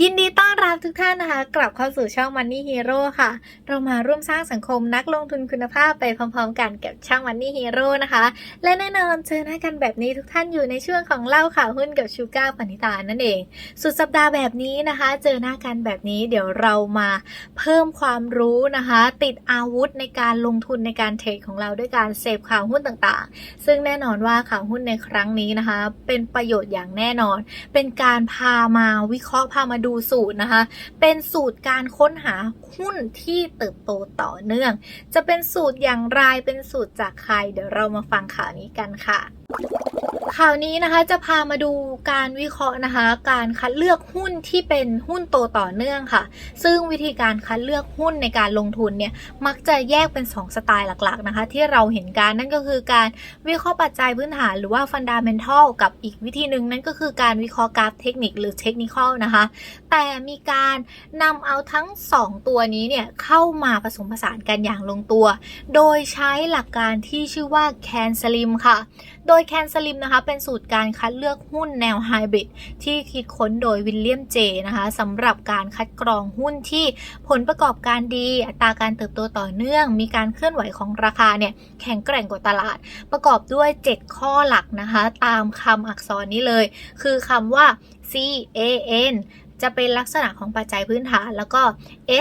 ยินดีต้อนรับทุกท่านนะคะ กลับเข้าสู่ช่อง Money Hero ค่ะ เรามาร่วมสร้างสังคมนักลงทุนคุณภาพไปพร้อมๆ กันกับช่อง Money Hero นะคะ และแน่นอนเจอหน้ากันแบบนี้ทุกท่านอยู่ในช่วงของเล่าข่าวหุ้นกับชูก้าปณิตานั่นเอง สุดสัปดาห์แบบนี้นะคะ เจอหน้ากันแบบนี้เดี๋ยวเรามาเพิ่มความรู้นะคะ ติดอาวุธในการลงทุนในการเทรดของเราด้วยการเสพข่าวหุ้นต่างๆ ซึ่งแน่นอนว่าข่าวหุ้นในครั้งนี้นะคะ เป็นประโยชน์อย่างแน่นอน เป็นการพามาวิเคราะห์พามาดูสูตรนะคะ เป็นสูตรการค้นหาหุ้นที่เติบโตต่อเนื่อง จะเป็นสูตรอย่างไรเป็นสูตรจากใคร เดี๋ยวเรามาฟังข่าวนี้กันค่ะ ข่าวนี้นะคะจะพามาดูการวิเคราะห์นะคะ การคัดเลือกหุ้นที่เป็นหุ้นโตต่อเนื่องค่ะ ซึ่งวิธีการคัดเลือกหุ้นในการลงทุนเนี่ยมักจะแยกเป็น 2 สไตล์หลักๆนะคะ ที่เราเห็นกันนั่นก็คือการวิเคราะห์ปัจจัยพื้นฐานหรือว่า fundamental กับอีกวิธีหนึ่งนั่นก็คือการวิเคราะห์กราฟเทคนิคหรือ technical นะคะ แต่มีการนำเอาทั้ง 2 ตัวนี้เนี่ยเข้ามาผสมผสานกันอย่างลงตัว โดยใช้หลักการที่ชื่อว่า CAN SLIM ค่ะ โดย CAN SLIM นะคะ เป็นสูตรการคัดเลือกหุ้นแนวไฮบริดที่คิดค้นโดยวิลเลียมเจนะคะสำหรับการคัดกรองหุ้นที่ผลประกอบการดี อัตราการเติบโตต่อเนื่อง มีการเคลื่อนไหวของราคาเนี่ยแข็งแกร่งกว่าตลาด ประกอบด้วย 7 ข้อหลักนะคะ ตามคำอักษรนี้เลย คือคำว่า C A N จะเป็นลักษณะของปัจจัยพื้นฐาน แล้วก็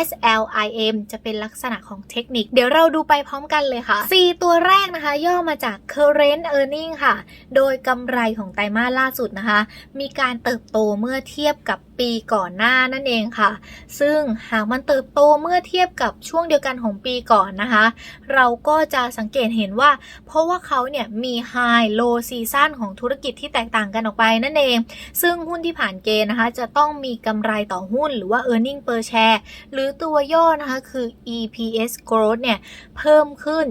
S L I M จะเป็นลักษณะของเทคนิค เดี๋ยวเราดูไปพร้อมกันเลยค่ะ C ตัวแรกนะคะ ย่อมาจาก current earning ค่ะ โดยกำไรของไตรมาสล่าสุดนะคะ มีการเติบโตเมื่อเทียบกับปีก่อนหน้านั่นเองค่ะ ซึ่งหากมันเติบโตเมื่อเทียบกับช่วงเดียวกันของปีก่อนนะคะ เราก็จะสังเกตเห็นว่า เพราะว่าเขาเนี่ยมี high low season ของธุรกิจที่แตกต่างกันออกไปนั่นเอง ซึ่งหุ้นที่ผ่านเกณฑ์นะคะ จะต้องมีกำำไรต่อหุ้นหรือว่า earning per share หรือตัวย่อนะคะคือ EPS growth เนี่ยเพิ่มขึ้น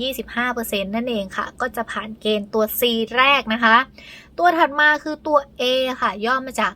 20-25%นั่นเองค่ะ ก็จะผ่านเกณฑ์ตัว C แรกนะคะตัวถัดมาคือตัว A ค่ะ ย่อมาจาก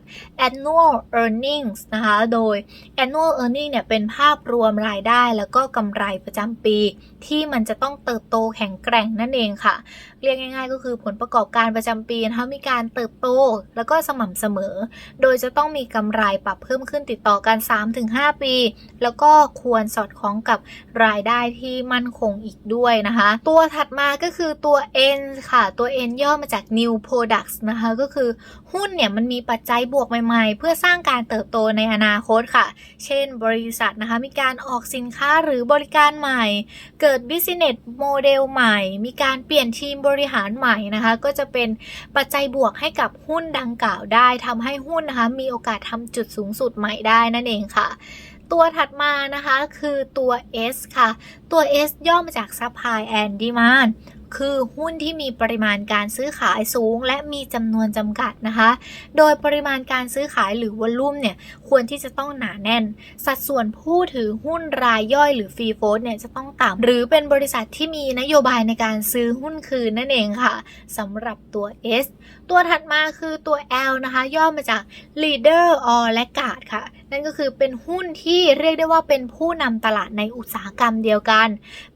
annual earnings นะคะ โดย annual earnings เนี่ยเป็นภาพรวมรายได้แล้วก็กำไรประจำปี ที่มันจะต้องเติบโตแข็งแกร่งนั่นเองค่ะ เรียกง่ายๆ ก็คือผลประกอบการประจำปีนะคะมีการเติบโตแล้วก็สม่ำเสมอ โดยจะต้องมีกำไรปรับเพิ่มขึ้นติดต่อกัน 3-5 ปี แล้วก็ควรสอดคล้องกับรายได้ที่มั่นคงอีกด้วยนะคะ ตัวถัดมาก็คือตัว N ค่ะ ตัว N ย่อมาจาก New product Products นะคะก็คือหุ้นเนี่ยมันมีปัจจัยบวกใหม่ๆ เพื่อสร้างการเติบโตในอนาคตค่ะ เช่นบริษัทนะคะมีการออกสินค้าหรือบริการใหม่ เกิด business model ใหม่ มีการเปลี่ยนทีมบริหารใหม่นะคะก็จะเป็นปัจจัยบวกให้กับหุ้นดังกล่าวได้ทำให้หุ้นนะคะมีโอกาสทำจุดสูงสุดใหม่ได้นั่นเองค่ะตัวถัดมานะคะคือตัว S ค่ะ ตัว S ย่อมาจาก Supply and Demand คือหุ้นที่มีปริมาณการซื้อขายสูง และมีจำนวนจำกัดนะคะ โดยปริมาณการซื้อขายหรือวอลลุ่มเนี่ยควรที่จะต้องหนาแน่น สัดส่วนผู้ถือหุ้นรายย่อยหรือฟรีโฟลเนี่ยจะต้องต่ำหรือเป็นบริษัทที่มีนโยบายในการซื้อหุ้นคืนนั่นเองค่ะสำหรับตัว S ตัวถัดมาคือตัว L นะคะ ย่อมาจาก leader or laggard ค่ะ นั่นก็คือเป็นหุ้นที่เรียกได้ว่าเป็นผู้นำตลาดในอุตสาหกรรมเดียวกัน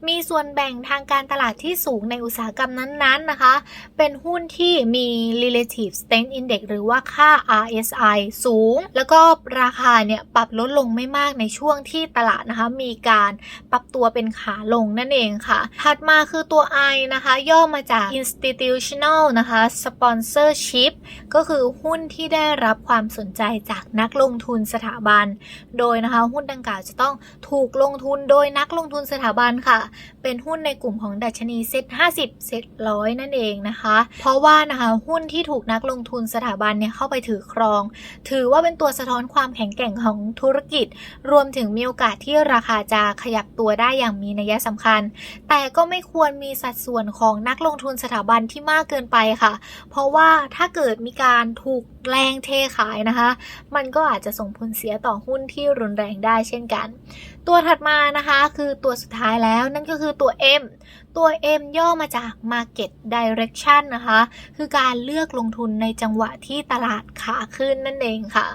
มีส่วนแบ่งทางการตลาดที่สูงในอุตสาหกรรมนั้นๆนะคะ เป็นหุ้นที่มี relative strength index หรือว่าค่า RSI สูง แล้วก็ราคาเนี่ยปรับลดลงไม่มากในช่วงที่ตลาดนะคะ มีการปรับตัวเป็นขาลงนั่นเองค่ะ ถัดมาคือตัว I นะคะ ย่อมาจาก institutional นะคะ sponsorship ก็คือหุ้นที่ได้รับความสนใจจากนักลงทุนสถาบันโดยนะคะหุ้นดังกล่าวจะต้องถูกลงทุนโดยนักลงทุนสถาบันค่ะ เป็นหุ้นในกลุ่มของดัชนีเซ็ต50เซ็ตร้อยนั่นเองนะคะ เพราะว่านะคะหุ้นที่ถูกนักลงทุนสถาบันเนี่ยเข้าไปถือครอง ถือว่าเป็นตัวสะท้อนความแข็งแกร่งของธุรกิจ รวมถึงมีโอกาสที่ราคาจะขยับตัวได้อย่างมีนัยสำคัญ แต่ก็ไม่ควรมีสัดส่วนของนักลงทุนสถาบันที่มากเกินไปค่ะ เพราะว่าถ้าเกิดมีการถูกแรงเทขายนะคะ มันก็อาจจะส่งผลเสียต่อหุ้นที่รุนแรงได้เช่นกัน ตัวถัดมานะคะคือตัวสุดท้ายแล้วนั่นก็คือตัว M ตัว M ย่อมาจาก Market Direction นะคะ คือการเลือกลงทุนในจังหวะที่ตลาดขาขึ้นนั่นเองค่ะ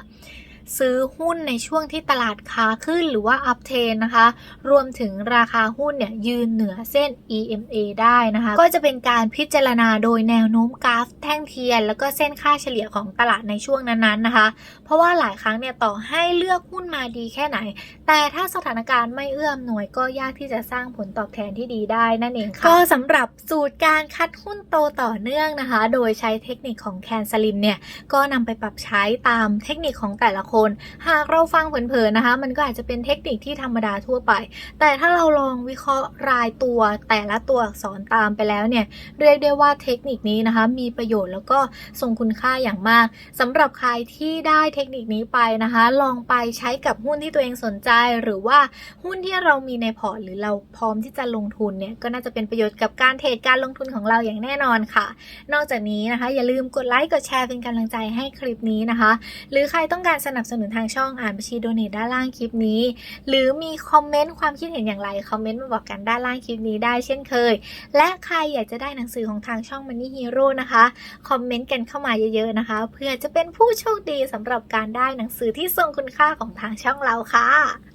ซื้อหุ้นในช่วงที่ตลาดขาขึ้นหรือว่าอัพเทนนะคะ รวมถึงราคาหุ้นเนี่ยยืนเหนือเส้น EMA ได้นะคะ ก็จะเป็นการพิจารณาโดยแนวโน้มกราฟแท่งเทียน แล้วก็เส้นค่าเฉลี่ยของตลาดในช่วงนั้นๆนะคะ เพราะว่าหลายครั้งเนี่ยต่อให้เลือกหุ้นมาดีแค่ไหน แต่ถ้าสถานการณ์ไม่เอื้อมหน่วยก็ยากที่จะสร้างผลตอบแทนที่ดีได้นั่นเองค่ะ ก็สำหรับสูตรการคัดหุ้นโตต่อเนื่องนะคะ โดยใช้เทคนิคของแคนซลินเนี่ยก็นำไปปรับใช้ตามเทคนิคของแต่ละคนหากเราฟังเผินๆนะคะ มันก็อาจจะเป็นเทคนิคที่ธรรมดาทั่วไป แต่ถ้าเราลองวิเคราะห์รายตัวแต่ละตัวอักษรตามไปแล้วเนี่ยเรียกได้ว่าเทคนิคนี้นะคะ มีประโยชน์แล้วก็ทรงคุณค่าอย่างมากสำหรับใครที่ได้เทคนิคนี้ไปนะคะ ลองไปใช้กับหุ้นที่ตัวเองสนใจ หรือว่าหุ้นที่เรามีในพอร์ตหรือเราพร้อมที่จะลงทุนเนี่ยก็น่าจะเป็นประโยชน์กับการเทรดการลงทุนของเราอย่างแน่นอนค่ะ นอกจากนี้นะคะ อย่าลืมกดไลค์กดแชร์เป็นกำลังใจให้คลิปนี้นะคะ หรือใครต้องการสนับสนุนทางช่องอ่านบัญชีโดเนทด้านล่างคลิปนี้ หรือมีคอมเมนต์ความคิดเห็นอย่างไรคอมเมนต์มาบอกกันด้านล่างคลิปนี้ได้เช่นเคย และใครอยากจะได้หนังสือของทางช่อง Money Hero นะคะคอมเมนต์กันเข้ามาเยอะๆนะคะ เพื่อจะเป็นผู้โชคดีสำหรับการได้หนังสือที่ทรงคุณค่าของทางช่องเราค่ะ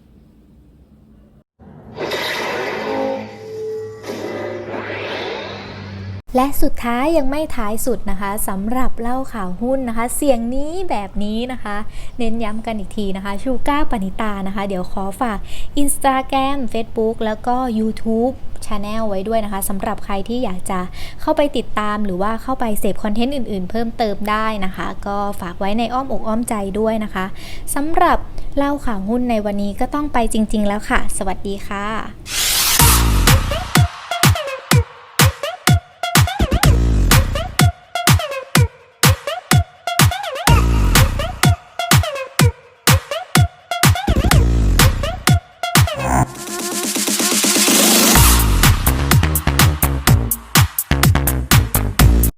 และสุดท้ายยังไม่ท้ายสุดนะคะสำหรับเล่าข่าวหุ้นนะคะ เสียงนี้แบบนี้นะคะ เน้นย้ำกันอีกทีนะคะชูก้าปณิตานะคะ เดี๋ยวขอฝาก Instagram Facebook แล้วก็ YouTube Channel ไว้ด้วยนะคะสำหรับใครที่อยากจะเข้าไปติดตามหรือว่าเข้าไปเสพคอนเทนต์อื่น ๆ เพิ่มเติมได้นะคะ ก็ฝากไว้ในอ้อมอกอ้อมใจด้วยนะคะสำหรับเล่าข่าวหุ้นในวันนี้ก็ต้องไปจริง ๆ แล้วค่ะ สวัสดีค่ะ